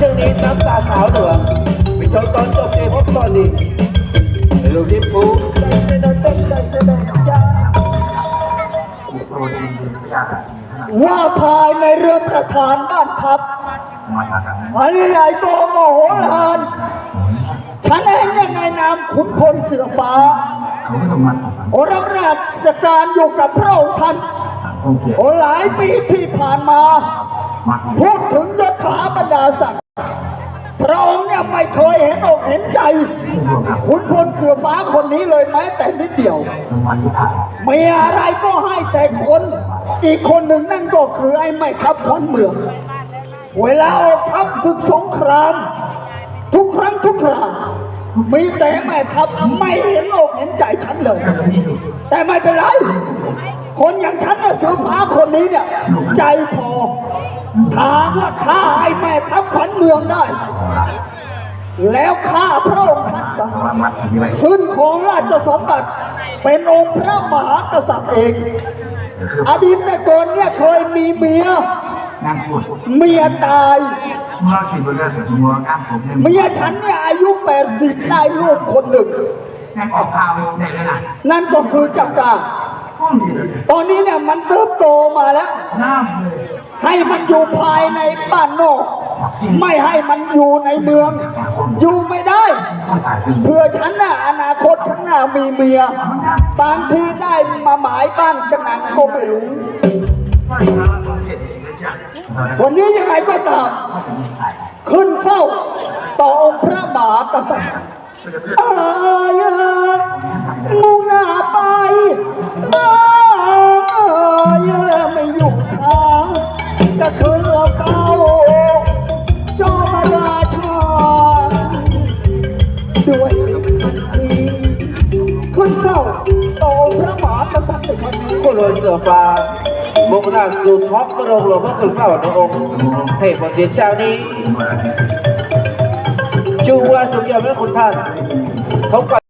ช่วงนี้น้ำตาสาวเหนือไปชมตอนจบเพลงพบตอนนี้ในรูปที่ฟูใจเสนอเต้นใจเสนอจ้าว่าภายในเรือนประธานบ้านพับอันใหญ่โตโมโหลานฉันเองเนี่ยในนามขุนพลเสือฟ้าโอรับราชการอยู่กับพระองค์ท่านโอหลายปีที่ผ่านมา พูดถึงยศถาบรรดาศักดิ์ พระองค์เนี่ยไม่เคยเห็นอกเห็นใจ ขุนพลเสือฟ้าคนนี้เลยแม้แต่นิดเดียวมีอะไรก็ให้แต่คน อีกคนหนึ่งนั่นก็คือไอ้ไม่ทัพขวัญเมือง เวลาออกทัพศึกสงคราม ทุกครั้งทุกคราวมีแต่แม่ทัพไม่เห็นอกเห็นใจฉันเลย แต่ไม่เป็นไร คนอย่างฉันเนี่ยเสือฟ้าคนนี้เนี่ย ใจพอถามว่าฆ่าไอ้แม่ทัพขวัญเมืองได้ แล้วฆ่าพระองค์ท่านซะขึ้นของราชสมบัติเป็นองค์พระมหากษัตริย์เองอดีตแต่ก่อนเนี่ยเคยมีเมียเมียตาย เมียฉันเนี่ยอายุ 80 ได้ลูกคนหนึ่งนั่นก็คือจักรา ห้องดีเลยตอนนี้เนี่ยมันเติบโตมาแล้ว น้ำเลยให้มันอยู่ภายในบ้านนอก ไม่ให้มันอยู่ในเมือง อยู่ไม่ได้ เพื่อฉันน่ะอนาคตข้างหน้ามีเมีย บางทีได้มาหมายบ้านกระหนังก็ไม่รู้ วันเราเห็นเลยจ้ะวันนี้ยังไงก็ตาม ขึ้นเฝ้า ต่อองค์พระมหากษัตริย์อายมุ่งหน้าไป มาเอยไม่อยู่ทางจะขึ้นเราเฝ้าจอมราชาด้วยทันทีขึ้นเฝ้าต่อองค์พระมหากษัตริย์ในครั้งนี้คนรวยเสือฟ้าบุกหน้าสู่ท้องพระโรงหลวงพระคุณเฝ้าในองค์เทพบนเตียนเช้านี้จูวัวสุขยอดพระคุณท่านพบกับ